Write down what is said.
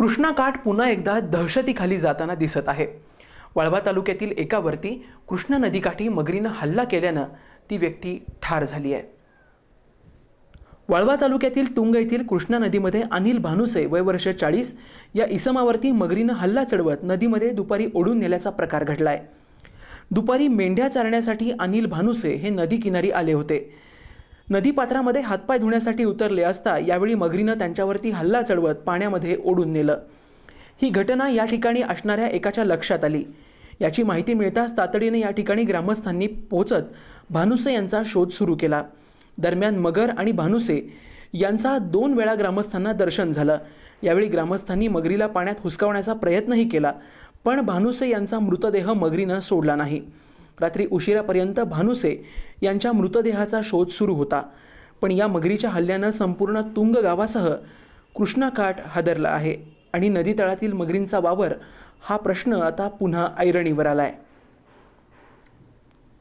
कृष्णा काठ पुन्हा एकदा दहशतीखाली जाताना दिसत आहे. वाळवा तालुक्यातील एकावरती कृष्णा नदीकाठी मगरीनं हल्ला केल्यानं ती व्यक्ती ठार झाली आहे. वाळवा तालुक्यातील तुंग येथील कृष्णा नदीमध्ये अनिल भानुसे वय वर्ष चाळीस या इसमावरती मगरीनं हल्ला चढवत नदीमध्ये दुपारी ओढून नेल्याचा प्रकार घडला आहे दुपारी मेंढ्या चारण्यासाठी अनिल भानुसे हे नदी किनारी आले होते. नदीपात्रामध्ये हातपाय धुण्यासाठी उतरले असता यावेळी मगरीनं त्यांच्यावरती हल्ला चढवत पाण्यामध्ये ओढून नेलं. ही घटना या ठिकाणी असणाऱ्या एकाच्या लक्षात आली. याची माहिती मिळताच तातडीने या ठिकाणी ग्रामस्थांनी पोहोचत भानुसे यांचा शोध सुरू केला. दरम्यान मगर आणि भानुसे यांचा दोन वेळा ग्रामस्थांना दर्शन झालं. यावेळी ग्रामस्थांनी मगरीला पाण्यात हुसकावण्याचा प्रयत्नही केला पण भानुसे यांचा मृतदेह मगरीनं सोडला नाही. रात्री उशिरापर्यंत भानुसे यांच्या मृतदेहाचा शोध सुरू होता. पण या मगरीच्या हल्ल्यानं संपूर्ण तुंग गावासह कृष्णाकाठ हादरला आहे आणि नदीतळातील मगरींचा वावर हा प्रश्न आता पुन्हा ऐरणीवर आला आहे